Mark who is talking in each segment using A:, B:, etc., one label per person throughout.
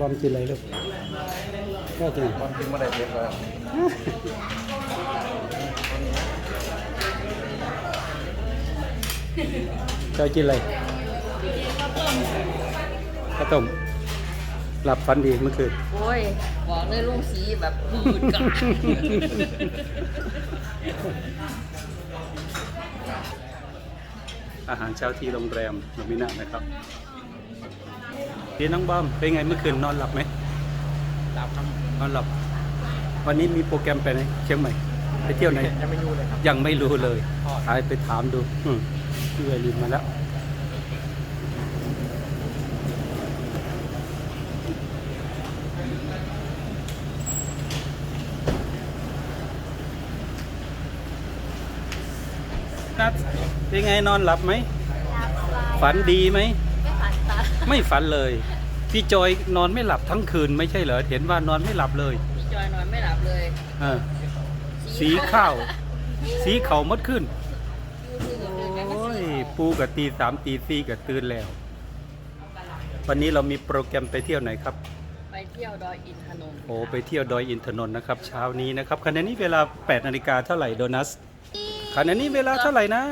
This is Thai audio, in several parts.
A: บอมกินอะไรลูกก็กิน
B: ความจริงไม่ได้เทปแล้ว
A: จอยกินอะไรข้าวต้มหลับฝันดีเมื่อคืน
C: โอ้ยบอกเลยลุงสีแบบบืดกัน
A: อาหารเช้าที่โรงแรมโนมินานะครับ พี่น้องบอมเป็นไงเมื่อคืนนอนหลับไหม
B: หลับครับ
A: นอนหลับ วันนี้มีโปรแกรมไปไหนเชียงใหม่ไปเที่ยวไหน
B: ยังไม่รู้เลยครับ
A: ยังไม่รู้เลย
B: พ่อ
A: ไปไปถามดูอืมพี่เอลินมาแล้วนัดเป็นไงนอนหลับไหม ฝันดีไหม
C: ไม่ฝันตา
A: ไม่ฝันเลย พี่จอยนอนไม่หลับทั้งคืนไม่ใช่เหรอเห็นว่านอนไม่หลับเลย
C: พี่จอยนอนไม่หลับเลย
A: เออสีข้าวสีเข่ามดขึ้น
C: ยูทูบเดินกันก็
A: โอ้ย
C: สี
A: ปูกับตีสามตีสี่กับตื่นแล้ว วันนี้เรามีโปรแกรมไปเที่ยวไหนครับ
C: ไปเที่ยวดอยอินทนนท์
A: โอ้ไปเที่ยวดอยอินทนนท์นะครับเช้านี้นะครับขณะนี้เวลา8นาฬิกาเท่าไหร่โดนัสขณะนี้เวลาเท่าไหร่นะ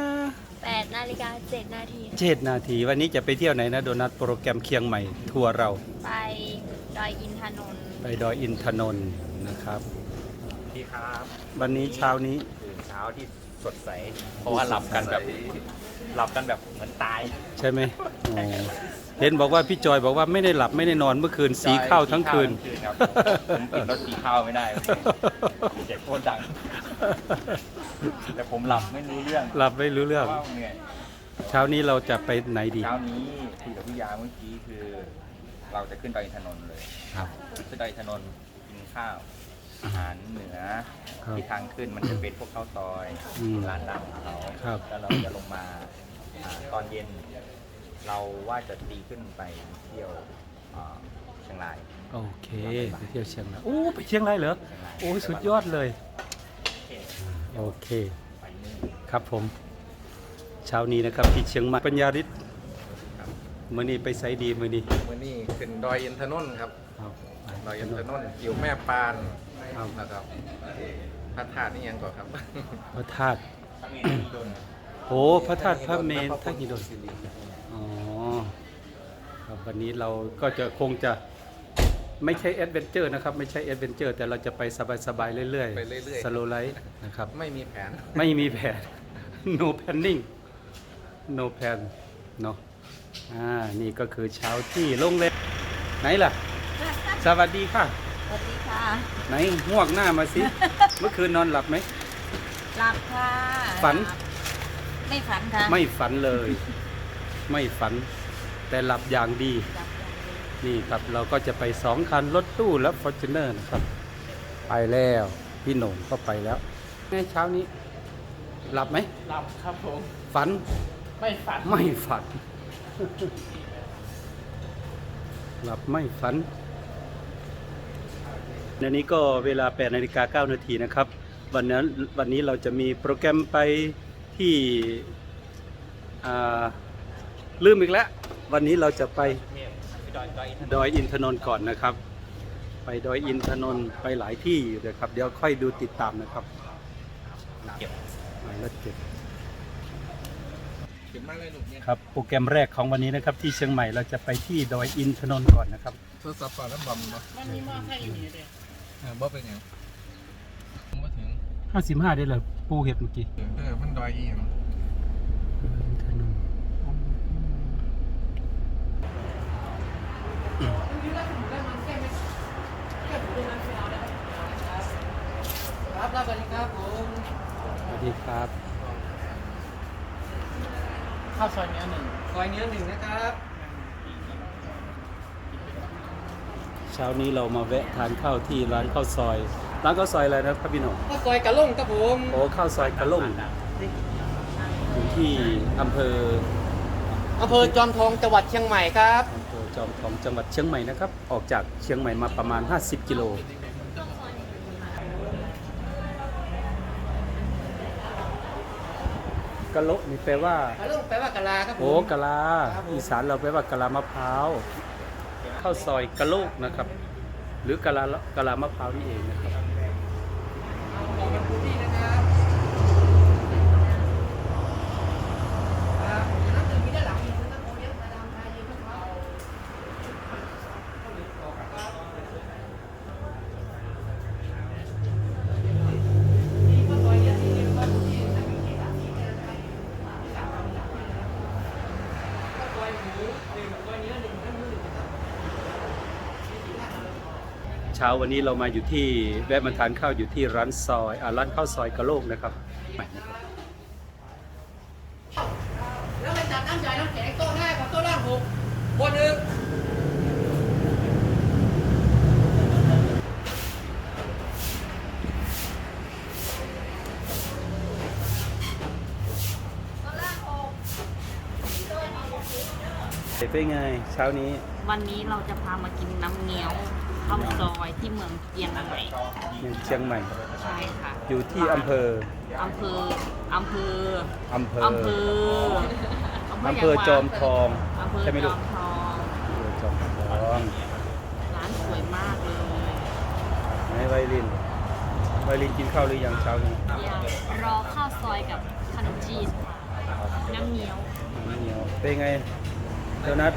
D: 8นาฬิกา7นาที
A: เจ็ดนาทีวันนี้จะไปเที่ยวไหนนะโดนัสโปรแกรมเคียงใหม่ทัวร์เรา
D: ไปดอยอินทนนท์
A: ไปดอยอินทนนท์นะครับ
B: พี่ครับ
A: วันนี้เช้านี้
B: ตื่นเช้าที่สดใส เพราะว่าหลับกันแบบ หลับกันแบบเหมือนตาย
A: ใช่ไหมโอ้ เห็นบอกว่าพี่จอยบอกว่าไม่ได้หลับไม่ได้นอนเมื่อคืนสีข้าวทั้งคืน
B: สีข้าวทั้งคืนครับผมกินรสสีข้าวไม่ได้เจ็บโคตรดัง แต่ผมหลับไม่รู้เรื่อง
A: หลับไม่รู้เรื่อง
B: พาะว่าเหนื่อย
A: เช้านี้เราจะไปไหนดี
B: เช้านี้คุยกับพี่ยาเมื่อกี้คือ เราจะขึ้นดอยอินทนนท์เลย
A: ครับ
B: ขึ้นดอยอินทนนท์กินข้าวอาหารเหนือ
A: ครับ
B: ที่ทางขึ้นมันจะเป็นพวกข้าวซอย
A: อืม
B: ร้านดังของเขา
A: ครับ
B: แล้วเราจะลงมาอ่าตอนเย็น เราว่าจะตีขึ้นไปเที่ยวอ่าเชียงราย
A: โอเคไปเที่ยวเชียงรายโอ้ไปเชียงรายเหรอโอ้ยสุดยอดเลย โอเค
B: ไปนี่
A: ครับผม เช้านี้นะครับที่เชียงใหม่ปัญญาฤทธิ์มื่อนี้ไปไซดีมื่อนี้
E: มื่อนี้ขึ้นดอยอินทนนท์ครับ
A: ครับ
E: ดอยอินทนนท์กิวแม่ปาน
A: ครับ
E: นะครับพระธาตุนี่ยังก่อนครับ
A: พระธาตุ
B: ถ้ามีที่โดน
A: โอ้พระธาตุพระเมน
E: พ
A: ท่า
E: พุ
A: กิ
E: ท
A: โด
E: ธ
A: น
E: ศิริ
A: อ๋อ ครับวันนี้เราก็จะคงจะไม่ใช่แอดเวนเจอร์นะครับ ไม่ใช่แอดเวนเจอร์ แต่เราจะไปสบายๆเรื่อย
E: ไปเรื่อย
A: ๆ สโลไลท์นะครับ
E: ๆไม่มีแผน
A: ไม่มีแผน no planning no plan เนาะอ่า นี่ก็คือเช้าที่โรงแรมไหนล่ะ สวัสดีค่ะ
D: สวัสดีค่ะ
A: ไหนห่วงหน้ามาสิ เมื่อคืนนอนหลับไหม
D: หลับค่ะ
A: ฝัน
D: ไม่ฝันค่ะ
A: ไม่ฝันเลย ไม่ฝัน แต่หลับอย่างดี
D: หลับอย่างเดียว
A: นี่ครับเราก็จะไปสองคันรถตู้และฟอร์จูเนอร์นะครับ ไปแล้วพี่โหน่งก็ไปแล้วแม่เช้านี้ หลับไหม
B: หลับครับผม
A: ฝัน
B: ไม่ฝัน
A: ไม่ฝัน หลับไม่ฝันในนี้ก็เวลา8นาฬิกา9นาทีนะครับ วันนั้นวันนี้เราจะมีโปรแกรมไปที่อ่าลืมอีกแล้ว วันนี้เราจะไป
B: ดอยดอยอินทนนท์
A: ดอยอินทนนท์ก่อนนะครับ ไปดอยอินทนนท์ไปหลายที่อยู่นะครับ เดี๋ยวค่อยดูติดตามนะครับ
B: เก็บ
A: หมายเลขเจ็ด
E: เก็บมากเลยลูกเนี่ย
A: ครับโปรแกรมแรกของวันนี้นะครับ ที่เชียงใหม่เราจะไปที่ดอยอินทนนท์ก่อนนะครับ
E: โทรศัพท์ก่อนแล้วบอมบ่มันมีมอไซค์อยู่นี่เด้อบ่เป็นหยังผมมาถึง
A: 55ได้เลยปูเห็ดเมื่อกี้
E: เออมันดอยอีหยัง
A: อินทนนท์
C: ครับสวัสดีครับผม
A: สวัสดีครับ
C: ข้าวซอยเนื้อหนึ่งซอยเนื้อหนึ่งนะครับ
A: เช้านี้เรามาแวะทานข้าวที่ร้านข้าวซอย ร้านข้าวซอยอะไรนะครับพี่หนุ่ม
C: ข้าวซอยกะล่งครับผม
A: โอ้ข้าวซอยกะล่งอยู่ที่อำเภอ
C: อำเภอจอมทองจังหวัดเชียงใหม่ครับ
A: อำเภอ จอมทองจังหวัดเชียงใหม่นะครับ ออกจากเชียงใหม่มาประมาณ 50 กิโลกะโละนี่แปลว่า
C: กะล่งแปลว่ากะลาครับผม
A: โอ้กะลา อีสานเราแปลว่ากะลามะพร้าวขข้าวซอยกะโลกนะครับ หรือกะลากะลามะพร้าวนี่เองนะครับ
C: เช้า
A: วันนี้เรามาอยู่ที่แวะมาทานข้าวอยู่ที่ร้านซอยอ่าร้านข้าวซอยกะโลกนะครับใหม่นะครับ
C: แล้วไปจัดน้ำใหญ่น้ำแข็งโต๊ะห้ากับโต๊ะล่างหกคนหนึ่ง
A: เป็นไงเช้านี้
D: วันนี้เราจะพามากินน้ำเงี้ยวข้าวซอยที่เมืองเจียงใหม่
A: อยู่เชียงใหม่
D: ใช่ค่ะ
A: อยู่ที่อำเภอ
D: อำเภออำเภอ
A: อำเภอ
D: อำเภอ
A: อำเภอจอมทอง
D: อำเภอ
A: ใช่ไหม
D: จ
A: ลู
D: อกมทอง
A: อำเภอจอมทอง
D: ร้านสวยมากเลย
A: ไหนไวลินไวลินกินข้าวหรือยังเช้านี้
D: ยังรอข้าวซอยกับขนมจีนน้ำเงี้ยว
A: น้ำเหนียวเป็นไง โดนัท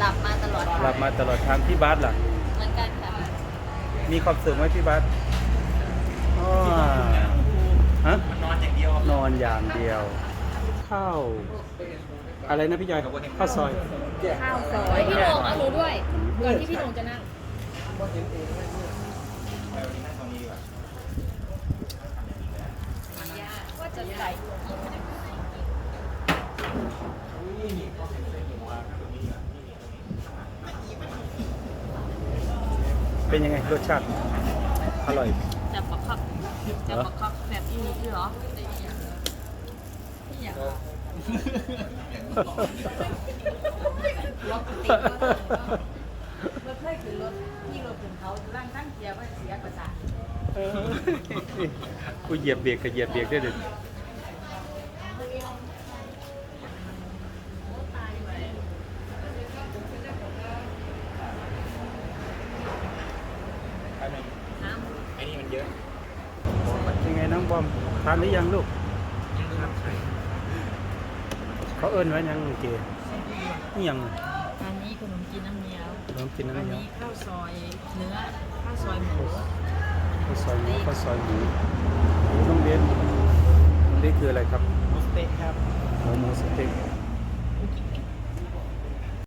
D: หลับมาตลอด
A: หลับมาตลอดทางพี่บาสล่ะ
D: เหมือนกันค่ะ
A: มีความสุขไหมพี่บาสอ้อฮะ
B: มันนอนอย่างเดียวน
A: อนอย่างเดียว ข้าวอะไรนะพี่ยอยข้าวซอย
D: ข้าวซอย
F: พี่โหน่งเอาหนูด้วยก่อนที่พี่โหน่งจะนั่งว่าจะใส่
A: เป็นยังไงรสชาติ อร่อย
D: จะบักคักจะบักคักแบบนี้ด้วยเหรอ
F: รถเคยขึ้นรถที่รถถึงเขาร่างตั้งเกียร์ว่าเสียประสาท
A: กูเหยียบเบรกกับเหยียบเบรกได้เลย
B: ไอ้นี่มันเยอะ
A: ยังไงน้อง บอมทานหรือยังลูกเขาเอิ้นไว้ยังเกนี่ยัง
F: อันนี้ขนมจีนน้ำเงี้ยว
A: น้องกิน
F: อัน
A: น้ำเงี้ยว
F: นี้ข้าวซอยเนื้อข้าวซอยหมู
A: ข้าวซอยหมูข้าวซอยหมูหมูน้องเบนน้องเบนคืออะไรครับ
B: มุสเต็กครับ
A: หมูหมูสเต็ก
F: แ